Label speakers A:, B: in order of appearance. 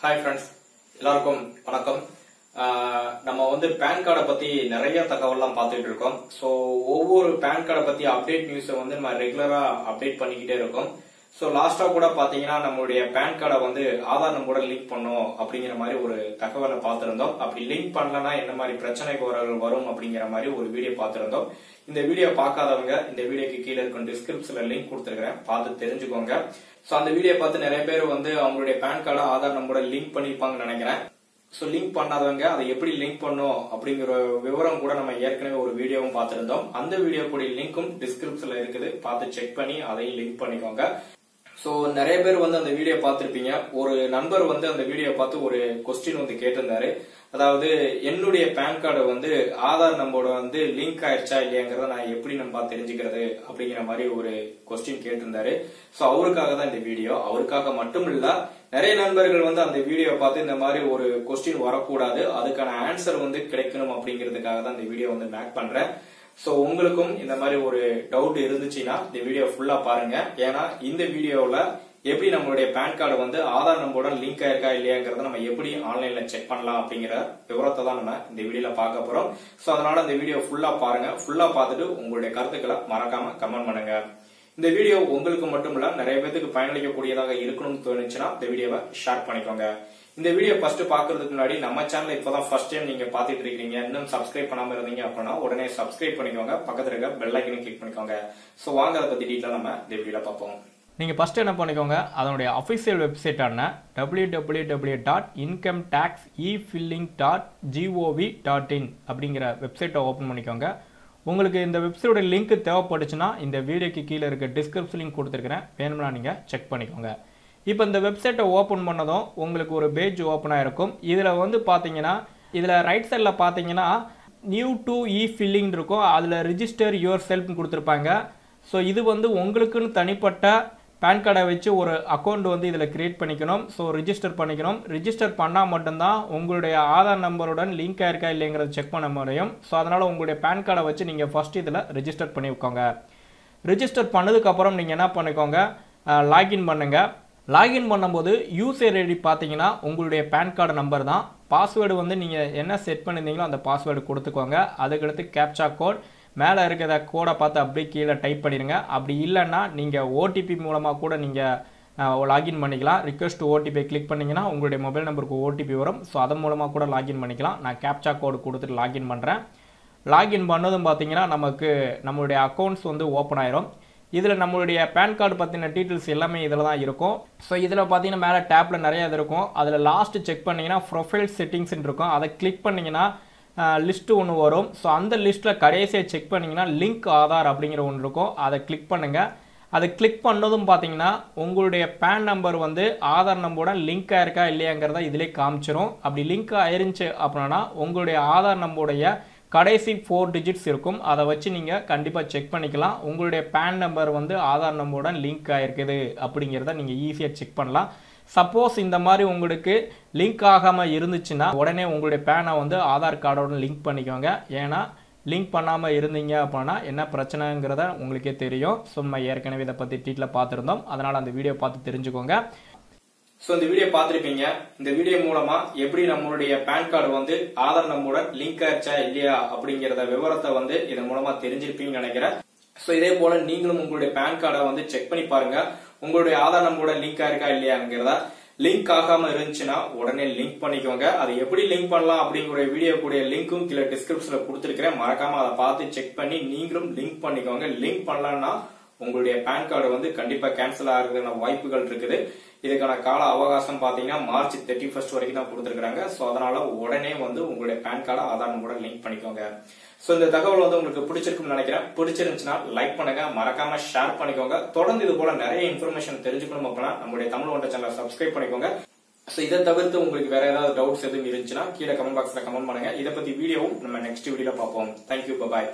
A: Hi friends எல்லாருக்கும் வணக்கம். ஆஹ் நம்ம வந்து பேன் கார்டை பத்தி நிறைய தகவல்லாம் பார்த்துட்டு இருக்கோம். ஸோ ஒவ்வொரு பேன் கார்டை பத்தி அப்டேட் நியூஸை வந்து நம்ம ரெகுலரா அப்டேட் பண்ணிக்கிட்டே இருக்கோம். ஸோ லாஸ்டா கூட பாத்தீங்கன்னா நம்மளுடைய பேன் கார்டை வந்து ஆதார் நம்பரோட லிங்க் பண்ணோம் அப்படிங்கிற மாதிரி ஒரு தகவலை பார்த்திருந்தோம். அப்படி லிங்க் பண்ணலன்னா என்ன மாதிரி பிரச்சனைகள் வரும் அப்படிங்கிற மாதிரி ஒரு வீடியோ பார்த்திருந்தோம். இந்த வீடியோ பார்க்காதவங்க இந்த வீடியோக்கு கீழே இருக்கும் டிஸ்கிரிப்ஷன்ல லிங்க் கொடுத்துருக்கேன் பார்த்து தெரிஞ்சுக்கோங்க. ஸோ அந்த வீடியோ பார்த்து நிறைய பேர் வந்து அவங்களுடைய பேன் கார்டை ஆதார் நம்பரோட லிங்க் பண்ணிருப்பாங்கன்னு நினைக்கிறேன். ஸோ லிங்க் பண்ணாதவங்க அதை எப்படி லிங்க் பண்ணும் அப்படிங்கிற விவரம் கூட நம்ம ஏற்கனவே ஒரு வீடியோவும் பார்த்திருந்தோம். அந்த வீடியோ கூட லிங்க்கும் டிஸ்கிரிப்ஷன்ல இருக்குது. பார்த்து செக் பண்ணி அதையும் லிங்க் பண்ணிக்கோங்க. ஸோ நிறைய பேர் வந்து அந்த வீடியோ பார்த்திருப்பீங்க. ஒரு நண்பர் வந்து அந்த வீடியோ பார்த்து ஒரு கொஸ்டின் வந்து கேட்டிருந்தாரு. அதாவது என்னுடைய பேன் கார்டு வந்து ஆதார் நம்பரோட வந்து லிங்க் ஆயிடுச்சா இல்லையாங்கிறத நான் எப்படி நம்ம தெரிஞ்சுக்கிறது அப்படிங்கிற மாதிரி ஒரு கொஸ்டின் கேட்டிருந்தாரு. ஸோ அவருக்காக தான் இந்த வீடியோ அவருக்காக மட்டும் இல்ல நிறைய நண்பர்கள் வந்து அந்த வீடியோ பார்த்து இந்த மாதிரி ஒரு கொஸ்டின் வரக்கூடாது. அதுக்கான ஆன்சர் வந்து கிடைக்கணும் அப்படிங்கிறதுக்காக தான் இந்த வீடியோ வந்து மேக் பண்றேன். சோ உங்களுக்கும் இந்த மாதிரி ஒரு டவுட் இருந்துச்சுன்னா இந்த வீடியோ ஃபுல்லா பாருங்க. ஏன்னா இந்த வீடியோவில் எப்படி நம்மளுடைய பேன் கார்டு வந்து ஆதார் நம்பரோட லிங்க் ஆயிருக்கா இல்லையாங்கிறத நம்ம எப்படி ஆன்லைன்ல செக் பண்ணலாம் அப்படிங்கிற விவரத்தை தான் நம்ம இந்த வீடியோல பார்க்க போறோம். சோ அதனால இந்த வீடியோ ஃபுல்லா பாருங்க. ஃபுல்லா பார்த்துட்டு உங்களுடைய கருத்துக்களை மறக்காம கமெண்ட் பண்ணுங்க. இந்த வீடியோ உங்களுக்கு மட்டும் இல்ல நிறைய பேருக்கு பயனளிக்கக்கூடியதாக இருக்கணும்னு தோணுச்சுன்னா இந்த வீடியோவை ஷேர் பண்ணிக்கோங்க. இந்த வீடியோ ஃபர்ஸ்ட் பாக்குறதுக்கு முன்னாடி நம்ம சேனல் இப்பதான் ஃபர்ஸ்ட் டைம் நீங்க பாத்துட்டு இருக்கீங்க. இன்னும் சப்ஸ்கிரைப் பண்ணாம இருந்தீங்க அப்படின்னா உடனே சப்ஸ்கிரைப் பண்ணிக்கோங்க. பக்கத்துல இருக்க பெல் ஐக்கனை கிளிக் பண்ணிக்கோங்க. சோ வாங்க அதை பத்தி டீட்டெயில் நம்ம இந்த வீடியோல பார்ப்போம்.
B: நீங்கள் ஃபஸ்ட்டு என்ன பண்ணிக்கோங்க அதனுடைய official வெப்சைட்டான W W W dot income tax e filing dot G O V dot in அப்படிங்கிற வெப்சைட்டை ஓப்பன் பண்ணிக்கோங்க. உங்களுக்கு இந்த வெப்சைட்டோட லிங்க் தேவைப்பட்டுச்சுன்னா இந்த வீடியோக்கு கீழே இருக்க டிஸ்கிரிப்ஷன் லிங்க் கொடுத்துருக்கிறேன். வேணும்னா நீங்கள் செக் பண்ணிக்கோங்க. இப்போ இந்த வெப்சைட்டை ஓப்பன் பண்ணதும் உங்களுக்கு ஒரு பேஜ் ஓப்பன் ஆகிருக்கும் இதில் வந்து பார்த்தீங்கன்னா இதில் ரைட் சைடில் பார்த்தீங்கன்னா நியூ டு இ ஃபில்லிங் இருக்கும். அதில் ரிஜிஸ்டர் யுவர் செல்ஃப்னு கொடுத்துருப்பாங்க. ஸோ இது வந்து உங்களுக்குன்னு தனிப்பட்ட பேன் கார்டை வச்சு ஒரு அக்கௌண்ட் வந்து இதில் க்ரியேட் பண்ணிக்கணும். ஸோ ரிஜிஸ்டர் பண்ணிக்கணும். ரிஜிஸ்டர் பண்ணால் மட்டும்தான் உங்களுடைய ஆதார் நம்பருடன் லிங்க் ஆயிருக்கா இல்லைங்கிறத செக் பண்ண முடியும். ஸோ அதனால் உங்களுடைய பேன் கார்டை வச்சு நீங்கள் ஃபஸ்ட் இதில் ரிஜிஸ்டர் பண்ணிக்கோங்க ரிஜிஸ்டர் பண்ணதுக்கப்புறம் நீங்கள் என்ன பண்ணிக்கோங்க? லாகின் பண்ணுங்கள் லாகின் பண்ணும்போது யூசர் ஐடி பார்த்தீங்கன்னா உங்களுடைய பேன் கார்டு நம்பர் தான். பாஸ்வேர்டு வந்து நீங்கள் என்ன செட் பண்ணியிருந்தீங்களோ அந்த பாஸ்வேர்டு கொடுத்துக்கோங்க. அதுக்கடுத்து கேப்சா கோட் மேலே இருக்கிற கோடை பார்த்து அப்படியே கீழே டைப் பண்ணிடுங்க அப்படி இல்லைன்னா நீங்கள் ஓடிபி மூலமாக கூட நீங்கள் லாகின் பண்ணிக்கலாம். ரிக்வெஸ்ட் ஓடிபி கிளிக் பண்ணிங்கன்னா உங்களுடைய மொபைல் நம்பருக்கு ஓடிபி வரும். ஸோ அதன் மூலமாக கூட லாகின் பண்ணிக்கலாம். நான் கேப்சா கோடு கொடுத்துட்டு லாகின் பண்ணுறேன் லாகின் பண்ணதும் பார்த்தீங்கன்னா நமக்கு நம்மளுடைய அக்கௌண்ட்ஸ் வந்து ஓப்பன் ஆயிரும். இதில் நம்மளுடைய பேன் கார்டு பற்றின டீட்டெயில்ஸ் எல்லாமே இதில் தான் இருக்கும். ஸோ இதில் பார்த்தீங்கன்னா மேலே டேப்பில் நிறையா இது இருக்கும். அதில் லாஸ்ட்டு செக் பண்ணிங்கன்னா ப்ரொஃபைல் செட்டிங்ஸ்ன்னு இருக்கும். அதை கிளிக் பண்ணிங்கன்னா லிஸ்ட்டு ஒன்று வரும். ஸோ அந்த லிஸ்ட்டில் கடைசியாக செக் பண்ணிங்கன்னா லிங்க் ஆதார் அப்படிங்கிற ஒன்று இருக்கும். அதை கிளிக் பண்ணுங்கள் அதை கிளிக் பண்ணதும் பார்த்தீங்கன்னா உங்களுடைய பேன் நம்பர் வந்து ஆதார் நம்பரோட லிங்க் ஆயிருக்கா இல்லையாங்கிறத இதிலே காமிச்சிரும். அப்படி லிங்க் ஆயிருந்துச்சு அப்படின்னா உங்களுடைய ஆதார் நம்பருடைய கடைசி ஃபோர் டிஜிட்ஸ் இருக்கும். அதை வச்சு நீங்கள் கண்டிப்பாக செக் பண்ணிக்கலாம். உங்களுடைய பேன் நம்பர் வந்து ஆதார் நம்பருடன் லிங்க் ஆயிருக்குது அப்படிங்கிறத நீங்கள் ஈஸியாக செக் பண்ணலாம். சப்போஸ் இந்த மாதிரி உங்களுக்கு லிங்க் ஆகாமல் இருந்துச்சுன்னா உடனே உங்களுடைய பேனை வந்து ஆதார் கார்டோட லிங்க் பண்ணிக்கோங்க. ஏன்னா லிங்க் பண்ணாமல் இருந்தீங்க அப்படின்னா என்ன பிரச்சனைங்கிறத உங்களுக்கே தெரியும். ஸோ நம்ம ஏற்கனவே இதை பற்றி டீட்டில் பார்த்துருந்தோம். அதனால் அந்த வீடியோ பார்த்து தெரிஞ்சுக்கோங்க.
A: ஸோ இந்த வீடியோ பார்த்துருப்பீங்க. இந்த வீடியோ மூலமா எப்படி நம்மளுடைய பேன் கார்டு வந்து ஆதார் நம்மளோட லிங்க் ஆச்சா இல்லையா அப்படிங்கிறத விவரத்தை வந்து இதன் மூலமா தெரிஞ்சிருப்பீங்கன்னு நினைக்கிறேன். ஸோ இதே போல நீங்களும் உங்களுடைய பேன் கார்டை வந்து செக் பண்ணி பாருங்க. உங்களுடைய ஆதார் நம்பரோட லிங்க் ஆயிருக்கா இல்லையாங்கிறத லிங்க் ஆகாம இருந்துச்சுன்னா உடனே லிங்க் பண்ணிக்கோங்க. அதை எப்படி லிங்க் பண்ணலாம் அப்படிங்கிற வீடியோ கூடிய லிங்க்கும் கீழே டிஸ்கிரிப்ஷன்ல கொடுத்துருக்கிறேன். மறக்காம அதை பார்த்து செக் பண்ணி நீங்களும் லிங்க் பண்ணிக்கோங்க. லிங்க் பண்ணலாம்னா உங்களுடைய பேன் கார்டு வந்து கண்டிப்பா கேன்சல் ஆகிறதுக்கான வாய்ப்புகள் இருக்குது. இதுக்கான கால அவகாசம் பாத்தீங்கன்னா மார்ச் தேர்ட்டி ஃபர்ஸ்ட் வரைக்கும் தான் கொடுத்துருக்காங்க சோ அதனால உடனே வந்து உங்களுடைய பேன் கார்டை ஆதார் நம்பரோட லிங்க் பண்ணிக்கோங்க. சோ இந்த தகவல் வந்து உங்களுக்கு பிடிச்சிருக்கும்னு நினைக்கிறேன். பிடிச்சிருந்துச்சுன்னா லைக் பண்ணுங்க. மறக்காம ஷேர் பண்ணிக்கோங்க. தொடர்ந்து இது போல நிறைய இன்ஃபர்மேஷன் தெரிஞ்சுக்கணும் அப்படின்னா நம்மளுடைய தமிழ் ஒன்ற சேனலை சப்ஸ்கிரைப் பண்ணிக்கோங்க. சோ இதை தவிர்த்து உங்களுக்கு வேற ஏதாவது டவுட்ஸ் எதுவும் இருந்துச்சுன்னா கீழே கமெண்ட் பாக்ஸ்ல கமெண்ட் பண்ணுங்க. இதை பத்தி வீடியோவும் நம்ம நெக்ஸ்ட் வீடியோல பார்ப்போம். Thank you bye